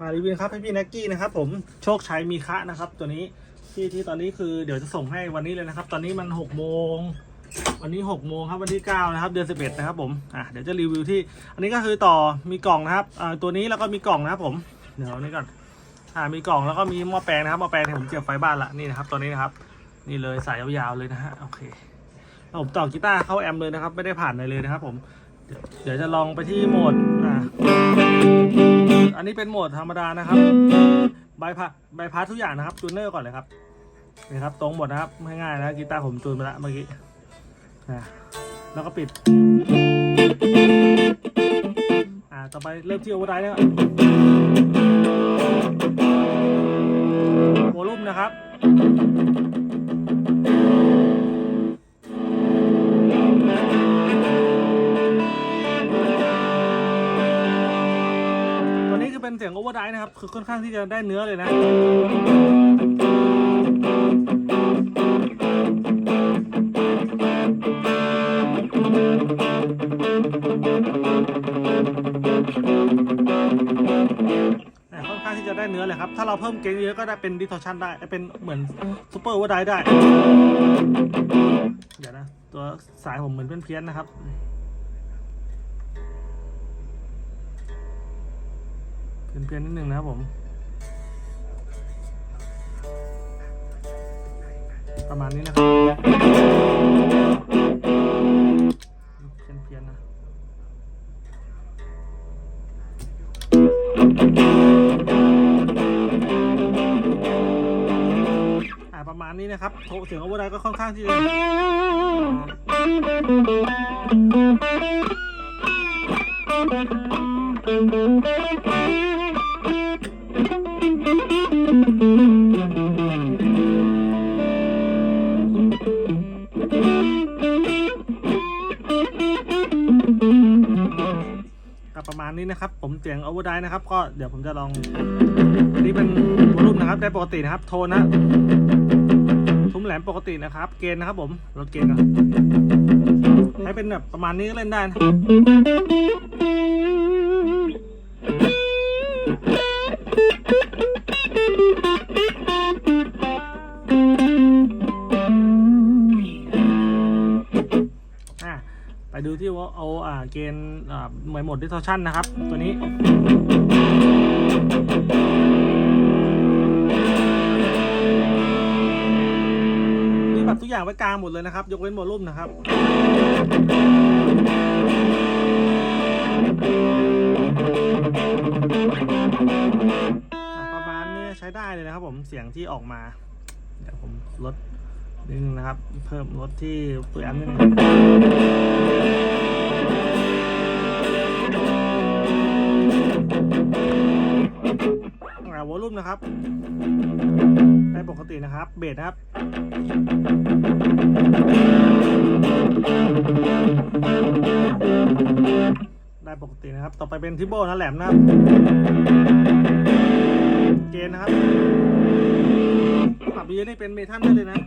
มารีวิวครับให้พี่น็กกี้นะครับผมโชคชัยมีคะนะครับ ตัวนี้ที่ที่ตอนนี้คือเดี๋ยวจะส่งให้วันนี้เลยนะครับ ตอนนี้มันหกโมงวันนี้หกโมงครับวันที่เก้านะครับเดือนสิบเอ็ดนะครับผมอะเดี๋ยวจะรีวิวที่ อันนี้ก็คือต่อมีกล่องนะครับอ่าตัวนี้แล้วก็มีกล่องนะครับผมเดี๋ยวเอานี้ก่อนอ่ามีกล่องแล้วก็มีหม้อแปลงนะครับหม้อแปลงที่ผมเจียบไฟบ้านละนี่นะครับตัวนี้นะครับ นี่เลยสายยาวๆเลยนะฮะโอเคผมต่อกีตาร์เข้าแอมเลยนะครับ ไม่ได้ผ่านอะไรเลยนะครับผม เดี๋ยวเดี๋ยวจะลองไปที่โหมดอ่า อันนี้เป็นโหมดธรรมดานะครับบายพาบายพาทุกอย่างนะครับจูนเนอร์ก่อนเลยครับนี่ครับตรงหมดนะครับง่ายๆนะกีตาร์ผมจูนไปแล้วเมื่อกี้อ่แล้วก็ปิด อ่าต่อไปเริ่มที่โอเวอร์ไดร์นะครับโวลูมนะครับ สียงโอเวอร์ไดร์นะครับ คือค่อนข้างที่จะได้เนื้อเลยนะค่อนข้างที่จะได้เนื้อเลยครับ ถ้าเราเพิ่มเกนเยอะก็ได้เป็นดิสทอชันได้ เป็นเหมือนซูเปอร์โอเวอร์ไดร์ได้ เดี๋ยวนะ ตัวสายผมเหมือนเพี้ยนๆนะครับ เพี้ยนๆนิดนึงนะครับผม ประมาณนี้นะครับเพี้ยนๆนะอ่าประมาณนี้นะครับโทเสียงโอเวอร์ไดร์ก็ค่อนข้างที่จะ ครับประมาณนี้นะครับ ผมเสียงโอเวอร์ได้นะครับ ก็เดี๋ยวผมจะลองอันนี้เป็นวอลุ่มนะครับได้ปกตินะครับ โทนนะ ทุ้มแหลมปกตินะครับ เกณฑ์นะครับผมลดเกณฑ์ก่อนให้เป็นแบบประมาณนี้ก็เล่นได้นะ ที่ว่าเอาอ่าเกณฑ์อ่าหมวยหมดดิสทชันนะครับ ตัวนี้มีปรับทุกอย่างไว้กลางหมดเลยนะครับ ยกเว้นวอลลุ่มนะครับประมาณนี้ใช้ได้เลยนะครับผมเสียงที่ออกมา เดี๋ยวผมลด นิดนึงนะครับ เพิ่มลดที่ตัวแอมป์นิดนึงอ่าวอลลุ่มนะครับได้ปกตินะครับ เบสนะครับได้ปกตินะครับ ต่อไปเป็นทิโบนะแหลมนะครับ ยอะนี่เป็นเมทัลได้เลยนะ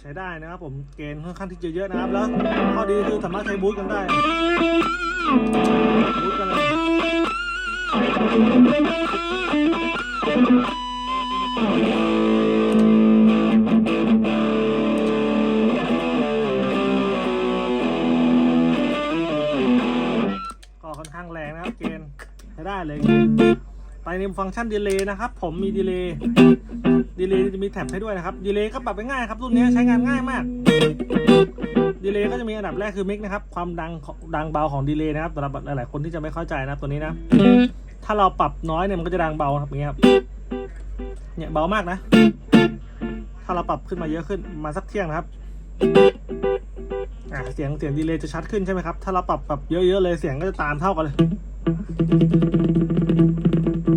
ใช้ได้นะครับผมเกณฑ์ค่อนข้างที่จะเยอะนะครับแล้วข้อดีคือสามารถใช้บูทกันได้บูทกันเลย ในฟังก์ชันดีเลย์นะครับผมมีดีเลย์ดีเลย์จะมีแท็บให้ด้วยนะครับดีเลย์ก็ปรับไปง่ายครับรุ่นนี้ใช้งานง่ายมากดีเลย์ก็จะมีอันดับแรกคือมิกนะครับความดังดังเบาของดีเลย์นะครับสำหรับหลายๆคนที่จะไม่เข้าใจนะตัวนี้นะถ้าเราปรับน้อยเนี่ยมันก็จะดังเบาครับอย่างเงี้ยครับเนี่ยเบามากนะ ถ้าเราปรับขึ้นมาเยอะขึ้นมาสักเที่ยงนะครับอ่าเสียงเสียงดีเลย์จะชัดขึ้นใช่ไหมครับ ถ้าเราปรับแบบเยอะๆเลยเสียงก็จะตามเท่ากันเลย ประ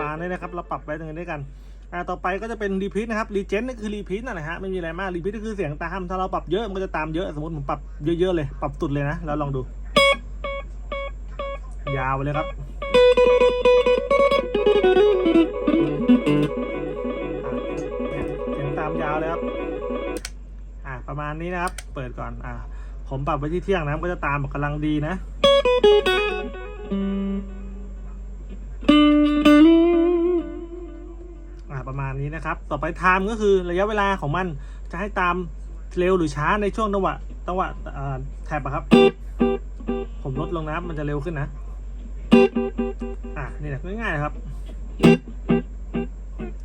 มาณนี้นะครับ เราปรับไว้ตรงนี้ด้วยกันอ่ต่อไปก็จะเป็นรีพิทนะครับรีเจนต์นี่คือรีพิทนั่นแหละฮะไม่มีอะไรมากรีพิทก็คือเสียงตามถ้าเราปรับเยอะมันก็จะตามเยอะสมมติผมปรับเยอะๆเลย ปรับสุดเลยนะแล้วลองดู ยาวเลยครับเสียงตามยาวเลยครับ อ่าประมาณนี้นะครับ เปิดก่อน อ่า ผมปรับไว้ที่เที่ยงนะก็จะตามแบบกำลังดีนะอ่าประมาณนี้นะครับ ต่อไปไทม์ก็คือระยะเวลาของมันจะให้ตามเร็วหรือช้าในช่วงจังหวะจังหวะอ่าแท็บอะครับ ผมลดลงนะมันจะเร็วขึ้นนะ อะนี่แหละง่ายๆนะครับ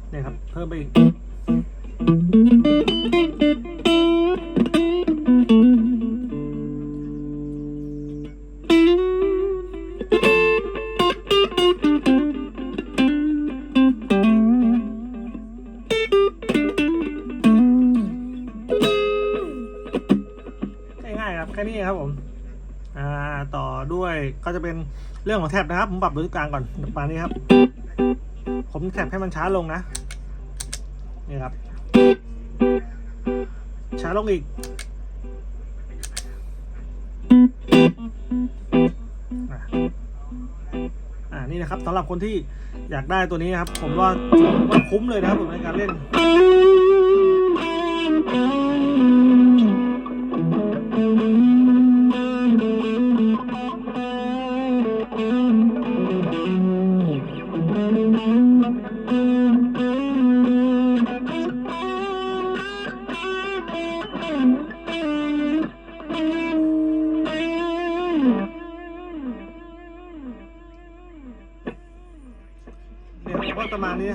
เนี่ยครับ เพิ่มไปอีก อ่าต่อด้วยก็จะเป็นเรื่องของแท็บนะครับ ผมปรับดูที่กลางก่อนประมาณนี้ครับ ผมแท็บให้มันช้าลงนะนี่ครับ ช้าลงอีกอ่านี่นะครับสำหรับคนที่อยากได้ตัวนี้นะครับ ผมว่าว่าคุ้มเลยนะครับผมในการเล่น เนี่ยผมว่าประมาณนี้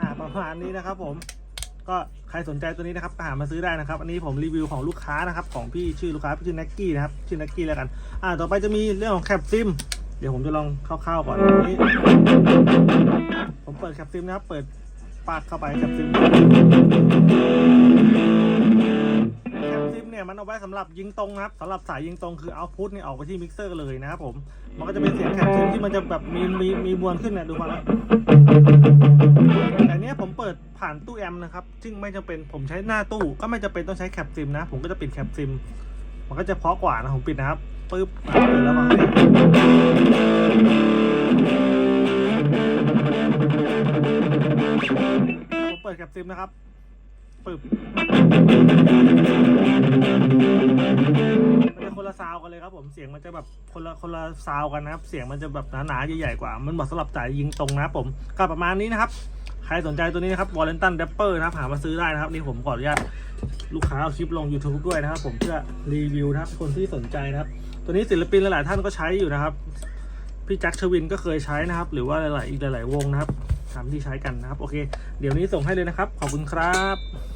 อ่าประมาณนี้นะครับผมก็ใครสนใจตัวนี้นะครับหามาซื้อได้นะครับ อันนี้ผมรีวิวของลูกค้านะครับ ของพี่ชื่อลูกค้าชื่อน็กกี้นะครับ ชื่อน็กกี้แล้วกัน อ่า ต่อไปจะมีเรื่องของแคปซิม ดี๋ยวผมจะลองคร่าวๆก่อนนี้ผมเปิดแคปซิมนะครับ เปิดปากเข้าไปแคปซิมแคปซิมเนี่ยมันเอาไว้สำหรับยิงตรงนะครับสำหรับสายยิงตรงคือเอาพุทเนี่ยออกไปที่มิกเซอร์เลยนะครับผมมันก็จะเป็นเสียงแคปซิมที่มันจะแบบมีมีมีมวลขึ้นเนี่ยดูมาแล้วแต่เนี้ยผมเปิดผ่านตู้แอมนะครับ ซึ่งไม่จำเป็นผมใช้หน้าตู้ก็ไม่จำเป็นต้องใช้แคปซิมนะ ผมก็จะปิดแคปซิมมันก็จะเพาะกว่านะผมปิดนะครับ ปึ๊บเปิดแล้วฟังเสียงผมเปิดแคปซิมนะครับปึ๊บมันจะคนละซาวกันเลยครับผมเสียงมันจะแบบคนละคนละซาวกันนะครับ เสียงมันจะแบบหนาๆใหญ่ๆกว่า มันเหมาะสำหรับสายยิงตรงนะครับผมก็ประมาณนี้นะครับใครสนใจตัวนี้นะครับวอลเลนตันแดปเปอร์นะครับหามาซื้อได้นะครับ นี่ผมขออนุญาตลูกค้าเอาคลิปลง YouTube ด้วยนะครับ ผมเพื่อรีวิวนะครับ คนที่สนใจนะครับ ตัวนี้ศิลปินหลายๆท่านก็ใช้อยู่นะครับ พี่แจ็คชวินก็เคยใช้นะครับ หรือว่าหลายๆอีกหลาย ๆ วงนะครับทำที่ใช้กันนะครับ โอเค เดี๋ยวนี้ส่งให้เลยนะครับ ขอบคุณครับ